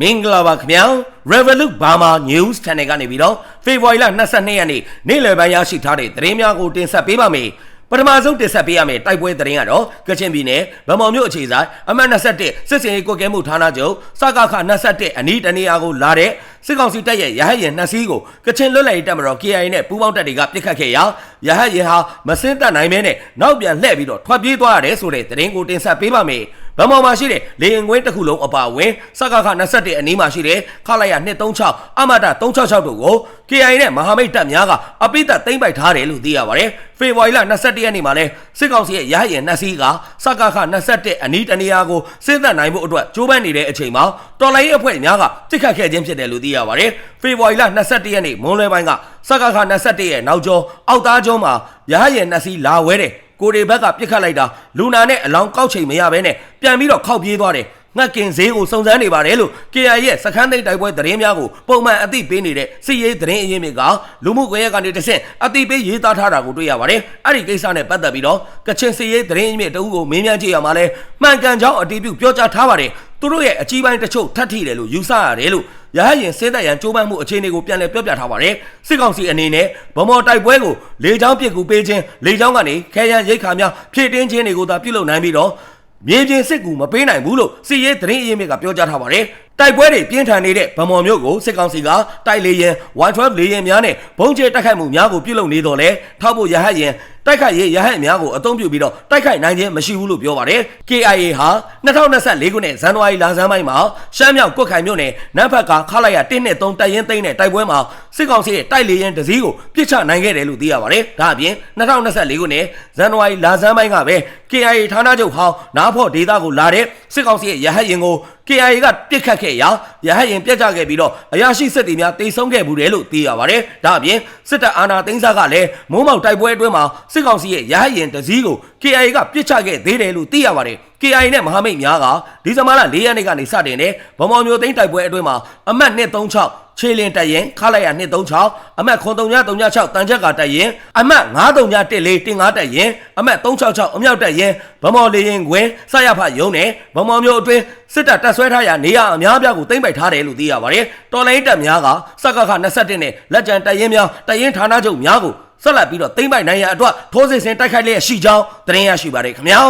မင်္ဂလာပါခင်ဗျာ Revolut Burma News Channel ကနေပြီးတော့ဖေဖော်ဝါရီလ22ရက်နေ့နေ့လယ်ပိုင်းရရှိထားတဲ့သတင်းများကိုတင်ဆက်ပေးပါမယ်ပထမဆုံးတင်ဆက်ပေးရမယ့်တိုက်ပွဲသတင်းကတော့ကချင်ပြည်နယ်ဗမော်မြို့အခြေဆိုင်အမှတ်21စစ်စင်ရေးကွက်ကဲမှုဌာနချုပ်စကခ21အနီးတနေရာကိုလာတဲ့စစ်ကောင်စီတပ်ရဲ့ရဟတ်ယာဉ်နှစ်စီးကိုကချင်လွတ်လပ်ရေးတပ်မတော် KIA နဲ့ပူးပေါင်းတပ်တွေကပစ်ခတ်ခဲ့ရာရဟတ်ယာဉ်ဟာမစင်းတက်နိုင်မဲနဲ့နောက်ပြန်လှည့်ပြီးတော့ထွက်ပြေးသွားရတယ်ဆိုတဲ့သတင်းကိုတင်ဆက်ပေးပါမယ် ဗမော်မှာရှိတဲ့လေရင်ကွင်းတစ်ခုလုံးအပါအဝင်စကခ21အနီးမှာရှိတဲ့ခလာရ236အမတာ366တို့ကို KIA နဲ့မဟာမိတ်တပ်များကအပိသက်သိမ့်ပိုက်ထားတယ်လို့သိရပါတယ်ဖေဖော်ဝါရီလ21ရက်နေ့မှာလဲစစ်ကောင်စီရဲ့ရဟရင်နှစ်စီးကစကခ21အနီးတနေရာကိုစစ်သက်နိုင်ဖို့အတွက်ကြိုးပမ်းနေတဲ့အချိန်မှာတော်လိုင်းအဖွဲ့များကတိခတ်ခဲ့ခြင်းဖြစ်တယ်လို့သိရပါတယ်ဖေဖော်ဝါရီလ21ရက်နေ့မွန်းလွဲပိုင်းကစကခ21ရဲ့နောက်ကျောအောက်သားကျောမှာရဟရင်နှစ်စီးလာဝဲတယ် ကိုရီဘက်ကပြစ်ခတ်လိုက်တာလူနာနဲ့အလောင်းကောက်ချိန်မရဘဲနဲ့ပြန်ပြီးတော့ခောက်ပြေးသွားတယ်ငှက်ကင်ဈေးကိုစုံစမ်းနေပါတယ်လို့ KI ရဲ့စခန်းသိမ်းတိုက်ပွဲသတင်းများကိုပုံမှန်အသိပေးနေတဲ့စီရေးသတင်းအရင်းမြစ်ကလူမှုကွန်ရက်ကနေတဆင့်အသိပေးရေးသားထားတာကိုတွေ့ရပါတယ်။အဲ့ဒီကိစ္စနဲ့ပတ်သက်ပြီးတော့ကချင်စီရေးသတင်းအရင်းမြစ်တအုပ်ကိုမေးမြန်းကြည့်ရမှာလဲမှန်ကန်ကြောင်းအတည်ပြုပြောကြားထားပါတယ်။ သူတို့ရဲ့အကြီးပိုင်းတချို့ထပ်ထိတယ်လို့ယူဆရတယ်လို့ရဟရင်စေးသက်ရန်ကြိုးပမ်းမှုအခြေအနေကိုပြန်လည်ပြောပြထားပါတယ်။စစ်ကောင်စီအနေနဲ့ဗမော်တိုက်ပွဲကိုလေကြောင်းပစ်ကူပေးခြင်းလေကြောင်းကနေခဲယံရိတ်ခါများဖြည့်တင်းခြင်းတွေကိုသာပြုလုပ်နိုင်ပြီးတော့မြေပြင်စစ်ကူမပေးနိုင်ဘူးလို့စစ်ရေးသတင်းအရင်းမြစ်ကပြောကြားထားပါတယ်။တိုက်ပွဲတွေပြင်းထန်နေတဲ့ဗမော်မြို့ကိုစစ်ကောင်စီကတိုက်လေရင် Y12 လေရင်များနဲ့ဘုံကျဲတိုက်ခိုက်မှုများကိုပြုလုပ်နေတော့လဲထောက်ဖို့ရဟတ်ရင်တိုက်ခိုက်ရေးရဟတ်များကိုအသုံးပြုပြီးတော့တိုက်ခိုက်နိုင်ခြင်းမရှိဘူးလို့ပြောပါတယ်။ KIA ဟာ2024ခုနှစ်ဇန်နဝါရီလဆန်းပိုင်းမှာရှမ်းမြောက်ကွတ်ခိုင်မြို့နယ်နန်းဖက်ကခလာရ1နဲ့3တိုက်ရင်သိမ်းတဲ့တိုက်ပွဲမှာစစ်ကောင်စီရဲ့တိုက်လေရင်တစည်းကိုပြစ်ချနိုင်ခဲ့တယ်လို့သိရပါတယ်။ဒါအပြင်2024ခုနှစ်ဇန်နဝါရီလဆန်းပိုင်းကပဲ KIA ဌာနချုပ်ဟောင်းနားဖော့ဒေသကိုလာတဲ့စစ်ကောင်စီရဲ့ရဟတ်ရင်ကို KIA ကပြစ်ခတ်ခဲ့ရာရဟတ်ရင်ပြတ်ကျခဲ့ပြီးတော့အရာရှိစစ်တီများတိတ်ဆုံးခဲ့မှုတယ်လို့သိရပါတယ်။ဒါအပြင်စစ်တပ်အာဏာသိမ်းစားကလည်းမိုးမောက်တိုက်ပွဲအတွင်းမှာစစ်ကောင်စီရဲ့ရဟတ်ရင်တစည်းကို KIA ကပြစ်ချခဲ့သေးတယ်လို့သိရပါတယ်။ KIA နဲ့မဟာမိတ်များကဒီဇင်ဘာလ၄ရက်နေ့ကနေစတင်တဲ့ဗမော်မျိုးသိန်းတိုက်ပွဲအတွင်းမှာအမှတ်236ခြေလင်တက်ရင်ခလာရ236အမှတ်9336တန်ချက်ကတက်ရင်အမှတ်9314တင်5တက်ရင်အမှတ်366အမြောက်တက်ရင်ဗမော်လေရင်ခွင်စရဖယုံနဲ့ဗမော်မျိုးအတွင်းစစ်တပ်တပ်ဆွဲထားရာနေရာအများပြားကိုသိမ့်ပိုက်ထားတယ်လို့သိရပါတယ်တော်လိုင်းတပ်များကစက္ကခ21နဲ့လက်ကျန်တက်ရင်များတက်ရင်ဌာနချုပ်များကိုဆက်လက်ပြီးတော့သိမ့်ပိုက်နိုင်ရန်အတွက်ထိုးစစ်ဆင်တိုက်ခိုက်လျက်ရှိကြောင်းသတင်းရရှိပါတယ်ခင်ဗျာ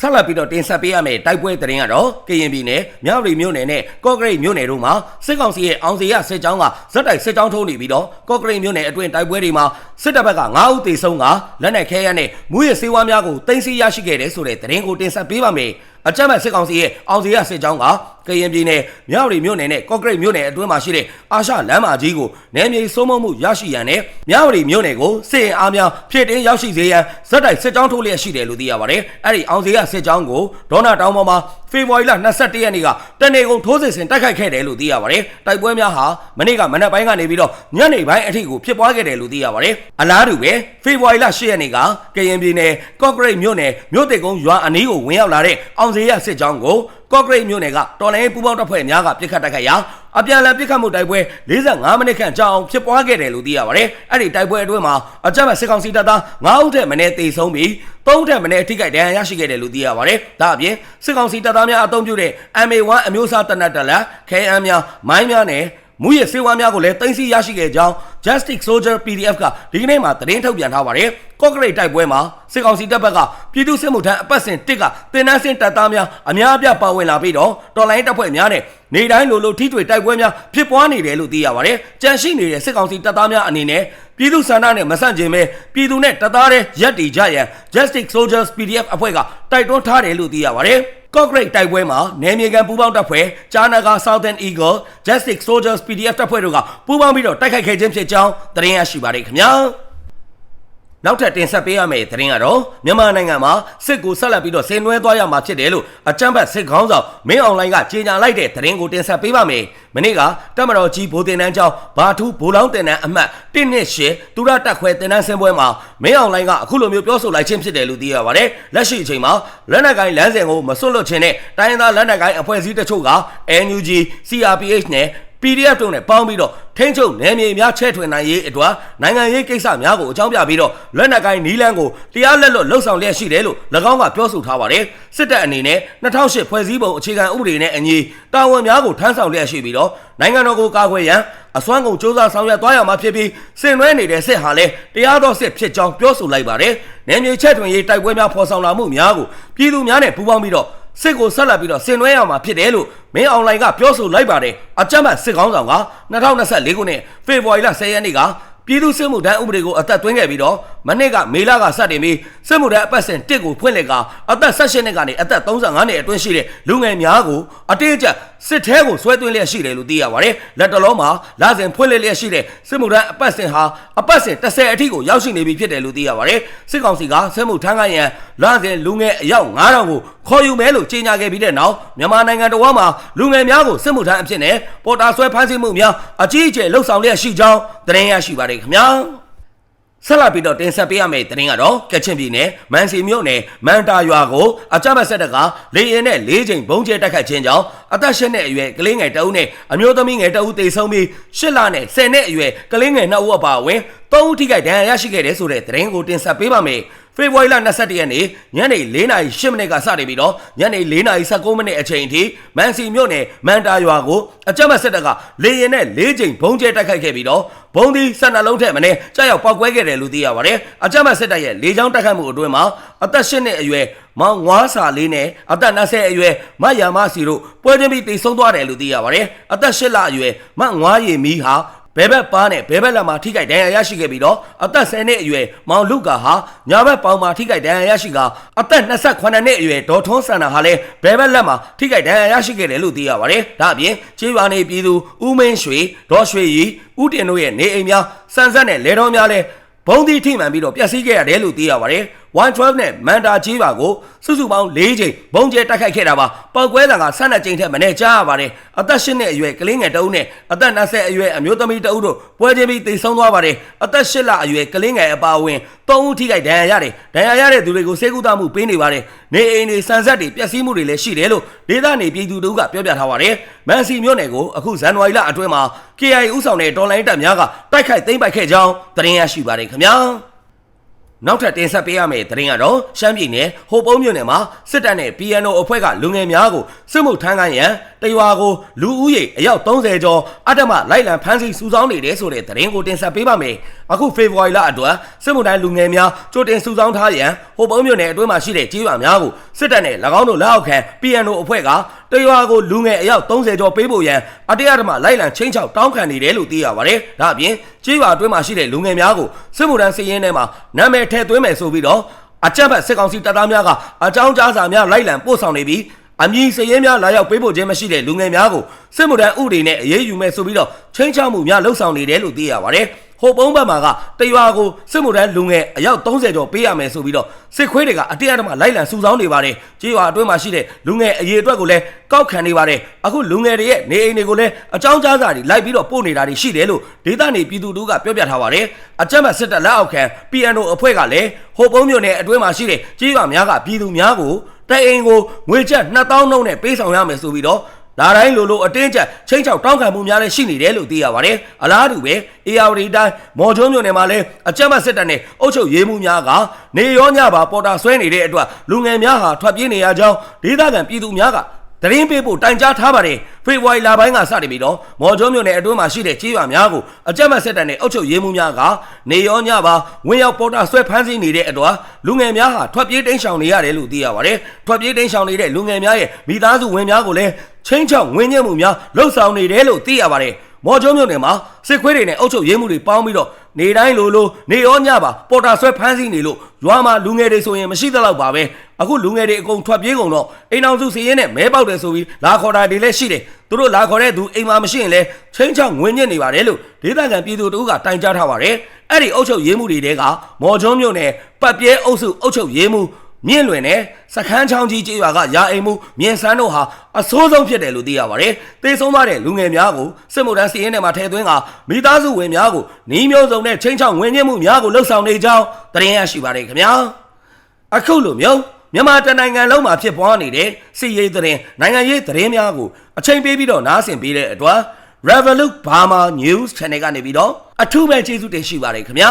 ဆက်လက်ပြီးတော့တင်ဆက်ပေးရမယ့်တိုက်ပွဲသတင်းကတော့ကရင်ပြည်နယ်မြောက်ရီမြို့နယ်နဲ့ကော့ကရိတ်မြို့နယ်တို့မှာစစ်ကောင်စီရဲ့အောင်စီရစစ်ကြောင်းကဇက်တိုက်စစ်ကြောင်းထိုးနေပြီးတော့ကော့ကရိတ်မြို့နယ်အတွင်းတိုက်ပွဲတွေမှာစစ်တပ်ဘက်က9ဦးသေဆုံးကလက်နက်ခဲယမ်းနဲ့မူရစေဝါများကိုတင်စီရရှိခဲ့တယ်ဆိုတဲ့သတင်းကိုတင်ဆက်ပေးပါမယ် အကြမ်းဖက်စစ်ကောင်စီရဲ့အောင်စီရစစ်ကြောင်းကကရင်ပြည်နယ်မြောက်ရီမြို့နယ်နဲ့ကော့ကရိတ်မြို့နယ်အတွင်းမှာရှိတဲ့အာရှလမ်းမကြီးကိုနယ်မြေစိုးမိုးမှုရရှိရန်နဲ့မြောက်ရီမြို့နယ်ကိုစစ်ရင်အားများဖြစ်တင်းရောက်ရှိစေရန်ဇက်တိုက်စစ်ကြောင်းထိုးလျက်ရှိတယ်လို့သိရပါတယ်။အဲ့ဒီအောင်စီရစစ်ကြောင်းကိုဒေါနာတောင်ပေါ်မှာဖေဖော်ဝါရီလ22ရက်နေ့ကတနေကုန်ထိုးစစ်ဆင်တိုက်ခိုက်ခဲ့တယ်လို့သိရပါတယ်။တိုက်ပွဲများဟာမနေ့ကမနက်ပိုင်းကနေပြီးတော့ညနေပိုင်းအထိကိုဖြစ်ပွားခဲ့တယ်လို့သိရပါတယ်။အလားတူပဲဖေဖော်ဝါရီလ10ရက်နေ့ကကရင်ပြည်နယ်ကော့ကရိတ်မြို့နယ်မြို့တေကုန်းရွာအနီးကိုဝင်ရောက်လာတဲ့အောင်စီရစစ်ကြောင်းကိုကော့ကရိတ်မြို့နယ်ကတော်လိုင်းပူပေါင်းတပ်ဖွဲ့များကပြစ်ခတ်တိုက်ခိုက်ရာအပြန်အလှန်ပြစ်ခတ်မှုတိုက်ပွဲ45မိနစ်ခန့်ကြာအောင်ဖြစ်ပွားခဲ့တယ်လို့သိရပါတယ်။အဲ့ဒီတိုက်ပွဲအတွင်းမှာအကြမ်းဖက်စစ်ကောင်စီတပ်သား9ဦးထက်မနည်းသေဆုံးပြီး3ဦးထက်မနည်းအထိကိဒဏ်ရာရရှိခဲ့တယ်လို့သိရပါတယ်။ဒါအပြင်စစ်ကောင်စီတပ်သားများအုံပြုတဲ့ MA1 အမျိုးအစားတနက်တလက်ခဲအမ်းများမိုင်းများနဲ့ မူရစေဝါများကိုလည်းတင်စီရရှိခဲ့ကြောင်း Justice Soldier PDF ကဒီကနေ့မှသတင်းထုတ်ပြန်ထားပါတယ်။ကော့ကရိတ်တိုက်ပွဲမှာစစ်ကောင်စီတပ်ဘက်ကပြည်သူ့စစ်မှုထမ်းအပတ်စဉ်တစ်ကတင်နန်းစင်တပ်သားများအများအပြားပါဝင်လာပြီးတော့တော်လိုင်းတပ်ဖွဲ့များနဲ့နေတိုင်းလိုလိုထိတွေ့တိုက်ပွဲများဖြစ်ပွားနေတယ်လို့သိရပါတယ်။ကြန့်ရှိနေတဲ့စစ်ကောင်စီတပ်သားများအနေနဲ့ပြည်သူ့စန္ဒနဲ့မဆန့်ကျင်ပဲပြည်သူနဲ့တပ်သားတွေရက်တီကြရန် Justice Soldiers PDF အဖွဲ့ကတိုက်တွန်းထားတယ်လို့သိရပါတယ်။ ကော့ဂရိတ်တိုက်ပွဲမှာနယ်မြေကန်ပူးပေါင်းတပ်ဖွဲ့ဂျာနာဂါ Southern Eagle Justice Soldiers PDF တပ်ဖွဲ့တို့ကပူးပေါင်းပြီးတော့တိုက်ခိုက်ခဲ့ခြင်းဖြစ်ကြောင်းသတင်းရရှိပါတယ်ခင်ဗျာ နောက်ထပ်တင်ဆက်ပေးရမယ့်သတင်းကတော့မြန်မာနိုင်ငံမှာစစ်ကိုဆက်လက်ပြီးတော့ဆင်နွှဲသွားရမှာဖြစ်တယ်လို့အကြမ်းဖက်စစ်ခေါင်းဆောင်မင်းအွန်လိုင်းကကြေညာလိုက်တဲ့သတင်းကိုတင်ဆက်ပေးပါမယ်။မနေ့ကတက်မတော်ကြီးဗိုလ်တင်တန်းကျောင်းဘာထူးဗိုလ်လောင်းတင်တန်းအမှတ်1နှစ်ရှသူရတက်ခွဲတင်တန်းဆင်းပွဲမှာမင်းအွန်လိုင်းကအခုလိုမျိုးပြောဆိုလိုက်ခြင်းဖြစ်တယ်လို့သိရပါတယ်။လက်ရှိအချိန်မှာလက်နက်ကိုင်းလမ်းစဉ်ကိုမစွန့်လွတ်ခြင်းနဲ့တိုင်းရင်းသားလက်နက်ကိုင်းအဖွဲ့အစည်းတချို့က NUG, CRPH နဲ့ PDF တို့နဲ့ပေါင်းပြီးတော့ထိန်းချုပ်နယ်မြေများချဲ့ထွင်နိုင်ရေးအတွက်နိုင်ငံရေးကိစ္စများကိုအကြောင်းပြပြီးတော့လက်နက်ကိုင်းနီလန်းကိုတရားလက်လွတ်လှုပ်ဆောင်လျက်ရှိတယ်လို့၎င်းကပြောဆိုထားပါတယ်စစ်တပ်အနေနဲ့2008ဖွဲ့စည်းပုံအခြေခံဥပဒေနဲ့အညီတာဝန်များကိုထမ်းဆောင်လျက်ရှိပြီးတော့နိုင်ငံတော်ကိုကာကွယ်ရန်အစွမ်းကုန်စ조사ဆောင်ရွက်သွားရမှာဖြစ်ပြီးစင်နွဲနေတဲ့စစ်ဟာလည်းတရားတော်စစ်ဖြစ်ကြောင်းပြောဆိုလိုက်ပါတယ်နယ်မြေချဲ့ထွင်ရေးတိုက်ပွဲများဖော်ဆောင်လာမှုများကိုပြည်သူများနဲ့ပူးပေါင်းပြီးတော့ စစ်ကိုဆက်လက်ပြီးတော့ဆင်နွှဲရမှာဖြစ်တယ်လို့မင်းအွန်လိုင်းကပြောဆိုလိုက်ပါတယ်အကြမ်းဖက်စစ်ကောင်းဆောင်က2024ခုနှစ်ဖေဖော်ဝါရီလ10ရက်နေ့က ပြည်သူစစ်မှုထမ်းဥပဒေကိုအသက်သွင်းခဲ့ပြီးတော့မနေ့ကမေလကစတင်ပြီးစစ်မှုထမ်းအပတ်စဉ်1ကိုဖွင့်လှစ်ကအသက်18နှစ်ကနေအသက်35နှစ်အတွင်းရှိတဲ့လူငယ်များကိုအတေးအကျစစ်ထဲကိုဆွဲသွင်းလျက်ရှိတယ်လို့သိရပါတယ်လက်တလုံးမှာလာစဉ်ဖွင့်လှစ်လျက်ရှိတဲ့စစ်မှုထမ်းအပတ်စဉ်ဟာအပတ်စဉ်30အထိကိုရောက်ရှိနေပြီဖြစ်တယ်လို့သိရပါတယ်စစ်ကောင်စီကစစ်မှုထမ်းကရန်လာစဉ်လူငယ်အယောက်9000ကိုခေါ်ယူမယ်လို့ကြေညာခဲ့ပြီးတဲ့နောက်မြန်မာနိုင်ငံတော်မှာလူငယ်များကိုစစ်မှုထမ်းအဖြစ်နဲ့ပေါ်တာဆွဲဖမ်းဆီးမှုများအကြီးအကျယ်လှုပ်ဆောင်လျက်ရှိကြောင်းသတင်းရရှိပါတယ်ခင်ဗျာဆက်လက်ပြီးတော့တင်ဆက်ပေးရမယ့်သတင်းကတော့ကချင်ပြည်နယ်မန်စီမြို့နယ်မန်တာရွာကိုအကြမ်းဖက်ဆက်တကလေရင်နဲ့၄ချိန်ဘုံကျဲတိုက်ခတ်ခြင်းကြောင့်အသက်၈နှစ်အရွယ်ကလေးငယ်တအုပ်နဲ့အမျိုးသမီးငယ်တအုပ်တေဆုံးပြီး၈လနဲ့၁၀နှစ်အရွယ်ကလေးငယ်၂ဦးအပါအဝင် ၃ဦးထိခိုက်ဒဏ်ရာရရှိခဲ့တယ်ဆိုတဲ့သတင်းကိုတင်ဆက်ပေးပါမယ်။ဖေဖော်ဝါရီလ22ရက်နေ့ညနေ4:08မိနစ်ကစတင်ပြီးတော့ညနေ4:19မိနစ်အချိန်ထိမန်စီမြို့နယ်မန်တာရွာကိုအကြမ်းဖက်စစ်တပ်ကလေရင်နဲ့၄ချိန်ဘုံကျဲတိုက်ခိုက်ခဲ့ပြီးတော့ဘုံဒီ12လုံးထက်မနည်းကြောက်ရောက်ပောက်ကွဲခဲ့တယ်လို့သိရပါတယ်။အကြမ်းဖက်စစ်တပ်ရဲ့လေကြောင်းတိုက်ခိုက်မှုအတွင်းမှာအသက်၈နှစ်အရွယ်မောင်ငွားစာလေးနဲ့အသက်20အရွယ်မယာမစီတို့ပွဲချင်းပြီးတိတ်ဆုံးသွားတယ်လို့သိရပါတယ်။အသက်၈လအရွယ်မငွားရည်မီဟာ ဘဲဘက်ပါနဲ့ဘဲဘက်လက်မှာထိခိုက်ဒဏ်ရာရရှိခဲ့ပြီးတော့အသက်10နှစ်အရွယ်မောင်လူကာဟာညာဘက်ပေါင်မှာထိခိုက်ဒဏ်ရာရရှိကအသက်28နှစ်အရွယ်ဒေါ်ထွန်းဆန္ဒဟာလည်းဘဲဘက်လက်မှာထိခိုက်ဒဏ်ရာရရှိခဲ့တယ်လို့သိရပါတယ်။ဒါအပြင်ချေးရွာနေပြည်သူဦးမင်းရွှေဒေါ်ရွှေရီဦးတင်တို့ရဲ့နေအိမ်များစံဆက်နဲ့လေတော်များလည်းဘုံဒီထိမှန်ပြီးတော့ပျက်စီးခဲ့ရတယ်လို့သိရပါတယ် 112နဲ့မန်တာကြီးပါကိုစုစုပေါင်း၄ချိန်ဘုံကျဲတိုက်ခိုက်ခဲ့တာပါပောက်ကွဲတာက12ချိန်ထက်မနည်းကြားရပါတယ်အသက်8နှစ်အရွယ်ကလေးငယ်တအုပ်နဲ့အသက်20အရွယ်အမျိုးသမီးတအုပ်တို့ပွဲချင်းပြီးတိတ်ဆုံးသွားပါတယ်အသက်8လအရွယ်ကလေးငယ်အပါအဝင်3ဦးထိခိုက်ဒဏ်ရာရတယ်ဒဏ်ရာရတဲ့သူတွေကိုဆေးကုသမှုပေးနေပါတယ်နေအိမ်တွေစံဆက်တွေပျက်စီးမှုတွေလည်းရှိတယ်လို့ဒေသနေပြည်သူတို့ကပြောပြထားပါတယ်မန်စီမြို့နယ်ကိုအခုဇန်နဝါရီလအတွင်းမှာ KIA ဥဆောင်တဲ့တော်လိုင်းတပ်များကတိုက်ခိုက်သိမ်းပိုက်ခဲ့ကြောင်းသတင်းရရှိပါတယ်ခင်ဗျာ နောက်ထပ်တင်ဆက်ပေးရမယ့်သတင်းကတော့ရှမ်းပြည်နယ်ဟိုပုံးမြို့နယ်မှာစစ်တပ်နဲ့ PNO အဖွဲ့ကလူငယ်များကိုစစ်မှုထမ်းခိုင်းရန် တရွာကိုလူဦးရေအယောက်30ကျော်အတ္တမလိုက်လံဖမ်းဆီးစုဆောင်းနေတယ်ဆိုတဲ့သတင်းကိုတင်ဆက်ပေးပါမယ်။အခုဖေဖော်ဝါရီလအတွက်စစ်မှုထမ်းလူငယ်များကြိုတင်စုဆောင်းထားရန်ဟိုပုံးမြို့နယ်အတွင်းမှာရှိတဲ့ကြေးရွာများကိုစစ်တပ်နဲ့၎င်းတို့လက်အောက်ခံ PNO အဖွဲ့ကတရွာကိုလူငယ်အယောက်30ကျော်ပေးဖို့ရန်အတ္တရဓမ္မလိုက်လံချင်းချောက်တောင်းခံနေတယ်လို့သိရပါတယ်။ဒါအပြင်ကြေးရွာအတွင်းမှာရှိတဲ့လူငယ်များကိုစစ်မှုထမ်းစည်ရင်းထဲမှာနာမည်ထည့်သွင်းမယ်ဆိုပြီးတော့အကြမ်းဖက်စစ်ကောင်စီတပ်သားများကအကြောင်းကြားစာများလိုက်လံပို့ဆောင်နေပြီး အမည်စရဲများလာရောက်ပေးဖို့ခြင်းမရှိတဲ့လူငယ်များကိုစစ်မှုထမ်းဥပဒေနဲ့အရေးယူမယ်ဆိုပြီးတော့ချင်းချောက်မှုများလှုပ်ဆောင်နေတယ်လို့သိရပါတယ်။ဟိုပုံးဘက်မှာကတရွာကိုစစ်မှုထမ်းလူငယ်အယောက်30ကျော်ပေးရမယ်ဆိုပြီးတော့စစ်ခွေးတွေကအတရားဓမ္မလိုက်လံစုဆောင်းနေပါတယ်။ကြေးရွာအတွင်းမှာရှိတဲ့လူငယ်အရေးအတွက်ကိုလည်းကောက်ခံနေပါတယ်။အခုလူငယ်တွေရဲ့နေအိမ်တွေကိုလည်းအကြောင်းကြားစာတွေလိုက်ပြီးတော့ပို့နေတာတွေရှိတယ်လို့ဒေသနေပြည်သူတို့ကပြောပြထားပါတယ်။အကြမ်းဖက်စစ်တပ်လက်အောက်ခံ PNO အဖွဲ့ကလည်းဟိုပုံးမြို့နယ်အတွင်းမှာရှိတဲ့ကြေးရွာများကပြည်သူများကို တိုင်အိမ်ကိုငွေကျပ်2000နှုန်းနဲ့ပေးဆောင်ရမယ်ဆိုပြီးတော့ဒါတိုင်းလိုလိုအတင်းကျပ်ချင်းချောက်တောင်းခံမှုများလည်းရှိနေတယ်လို့သိရပါတယ်။အလားတူပဲ ARD တိုင်းမော်ချုံမြို့နယ်မှာလည်းအကြမ်းဖက်စစ်တပ်နဲ့အုပ်ချုပ်ရေးမှုများကနေရောညပါပေါ်တာဆွဲနေတဲ့အတွက်လူငယ်များဟာထွက်ပြေးနေရကြောင်းဒေသခံပြည်သူများက တရင်ပေးဖို့တိုင်ကြားထားပါတယ်ဖေဖော်ဝါရီလပိုင်းကစတင်ပြီးတော့မော်ကျုံးမြို့နယ်အတွင်းမှာရှိတဲ့ကြေးရွာများကိုအကြမ်းဖက်စစ်တပ်နဲ့အုပ်ချုပ်ရေးမှုများကနေရောညပါဝင်ရောက်ပေါ်တာဆွဲဖမ်းဆီးနေတဲ့အတွက်လူငယ်များဟာထွက်ပြေးတိမ်းရှောင်နေရတယ်လို့သိရပါတယ်ထွက်ပြေးတိမ်းရှောင်နေတဲ့လူငယ်များရဲ့မိသားစုဝင်များကိုလည်းချင်းချောက်ဝင်းညက်မှုများလှုပ်ဆောင်နေတယ်လို့သိရပါတယ် မော်ကျုံးမြို့နယ်မှာစစ်ခွေးတွေနဲ့အုပ်ချုပ်ရေးမှုတွေပေါင်းပြီးတော့နေတိုင်းလိုလိုနေရောညပါပေါ်တာဆွဲဖမ်းဆီးနေလို့ရွာမှာလူငယ်တွေဆိုရင်မရှိသလောက်ပါပဲအခုလူငယ်တွေအကုန်ထွက်ပြေးကုန်တော့အိမ်အောင်စုစီရင်နဲ့မဲပေါက်တယ်ဆိုပြီးလာခေါ်တာတွေလည်းရှိတယ်သူတို့လာခေါ်တဲ့သူအိမ်မှာမရှိရင်လည်းချင်းချောင်းငွေညစ်နေပါတယ်လို့ဒေသခံပြည်သူတို့ကတိုင်ကြားထားပါတယ်အဲ့ဒီအုပ်ချုပ်ရေးမှုတွေတဲကမော်ကျုံးမြို့နယ်ပတ်ပြဲအုပ်စုအုပ်ချုပ်ရေးမှု မြင့်လွင်နဲ့စခန်းချောင်းကြီးကျေးရွာကရာအိမ်မှုမြင့်ဆန်းတို့ဟာအဆိုးဆုံးဖြစ်တယ်လို့သိရပါတယ်။တေဆုံးသွားတဲ့လူငယ်များကိုစစ်မှုထမ်းစီးရင်ထဲမှာထည့်သွင်းကမိသားစုဝင်များကိုနှီးမျိုးစုံနဲ့ချင်းချောင်းဝင်ညစ်မှုများကိုလှုပ်ဆောင်နေကြောင်းသတင်းရရှိပါတယ်ခင်ဗျာ။အခုလိုမျိုးမြန်မာတနိုင်ငံလုံးမှာဖြစ်ပွားနေတဲ့စစ်ရေးသတင်းနိုင်ငံရေးသတင်းများကိုအချိန်ပေးပြီးတော့နားဆင်ပေးတဲ့အတွက် Revolut Burma News Channel ကနေပြီးတော့အထူးပဲကျေးဇူးတင်ရှိပါတယ်ခင်ဗျာ